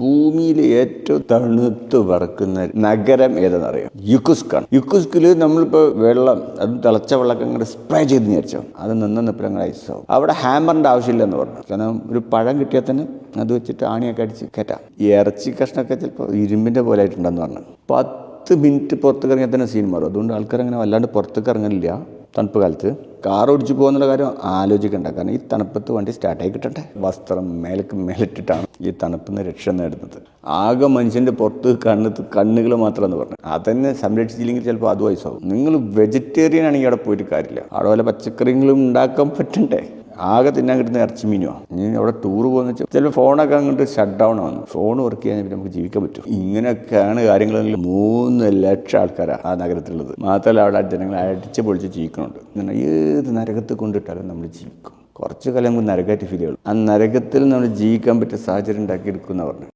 ഭൂമിയിൽ ഏറ്റവും തണുത്ത് പറക്കുന്ന നഗരം ഏതെന്നറിയാം? യുക്കുസ്കാണ് യുക്കുസ്കിൽ നമ്മളിപ്പോൾ വെള്ളം അത് തിളച്ച വെള്ളമൊക്കെ അങ്ങോട്ട് സ്പ്രേ ചെയ്ത് വിചാരിച്ചോ? അത് നിന്ന് നിപ്പിൽ ഐസാവും അവിടെ ഹാമറിന്റെ ആവശ്യമില്ലെന്ന് പറഞ്ഞു. കാരണം ഒരു പഴം കിട്ടിയാൽ തന്നെ അത് വെച്ചിട്ട് ആണിയൊക്കെ അടിച്ച് കയറ്റാം. ഈ ഇറച്ചി കഷ്ണമൊക്കെ ചിലപ്പോൾ ഇരുമ്പിന്റെ പോലെ ആയിട്ടുണ്ടെന്ന് പറഞ്ഞു. പത്ത് മിനിറ്റ് പുറത്തേക്ക് ഇറങ്ങിയാൽ തന്നെ സീൻ മാറും. അതുകൊണ്ട് ആൾക്കാർ അങ്ങനെ വല്ലാണ്ട് പുറത്തേക്ക് ഇറങ്ങലില്ല. തണുപ്പ് കാലത്ത് കാർ ഓടിച്ചു പോകുന്നുള്ള കാര്യം ആലോചിക്കണ്ട. കാരണം ഈ തണുപ്പത്ത് വണ്ടി സ്റ്റാർട്ടായി കിട്ടട്ടെ. വസ്ത്രം മേലക്ക് മേലിട്ടിട്ടാണ് ഈ തണുപ്പിൽ നിന്ന് രക്ഷ നേടുന്നത്. ആകെ മനുഷ്യന്റെ പുറത്ത് കണ്ണ് കണ്ണുകൾ മാത്രമെന്ന് പറഞ്ഞു അതന്നെ സംരക്ഷിച്ചില്ലെങ്കിൽ ചിലപ്പോൾ അത് വയസ്സാവും. നിങ്ങൾ വെജിറ്റേറിയൻ ആണെങ്കിൽ അവിടെ പോയിട്ട് കാര്യമില്ല. അവിടെ വല്ല പച്ചക്കറികളും ഉണ്ടാക്കാൻ പറ്റണ്ടേ? ആകെ തിന്നാൻ കിട്ടുന്ന ഇറച്ചി മീനോ ഇനി അവിടെ ടൂർ പോകുന്ന വെച്ചാൽ ചിലപ്പോൾ ഫോണൊക്കെ അങ്ങോട്ട് ഷട്ട് ഡൗൺ ആവുന്നു ഫോൺ വർക്ക് ചെയ്യാൻ പിന്നെ നമുക്ക് ജീവിക്കാൻ പറ്റും. ഇങ്ങനെയൊക്കെയാണ് കാര്യങ്ങളെങ്കിൽ മൂന്ന് ലക്ഷം ആൾക്കാരാണ് ആ നഗരത്തിലുള്ളത്. മാത്രമല്ല അവിടെ ജനങ്ങൾ അടിച്ച് പൊളിച്ച് ജീവിക്കുന്നുണ്ട് ഏത് നരകത്ത് കൊണ്ടിട്ടാലും നമ്മൾ ജീവിക്കും. കുറച്ച് കാലം നമുക്ക് നരകമായിട്ട് ഫീൽ ചെയ്യുള്ളൂ. ആ നരകത്തിൽ നമ്മൾ ജീവിക്കാൻ പറ്റിയ സാഹചര്യം ഉണ്ടാക്കിയെടുക്കുന്ന പറഞ്ഞു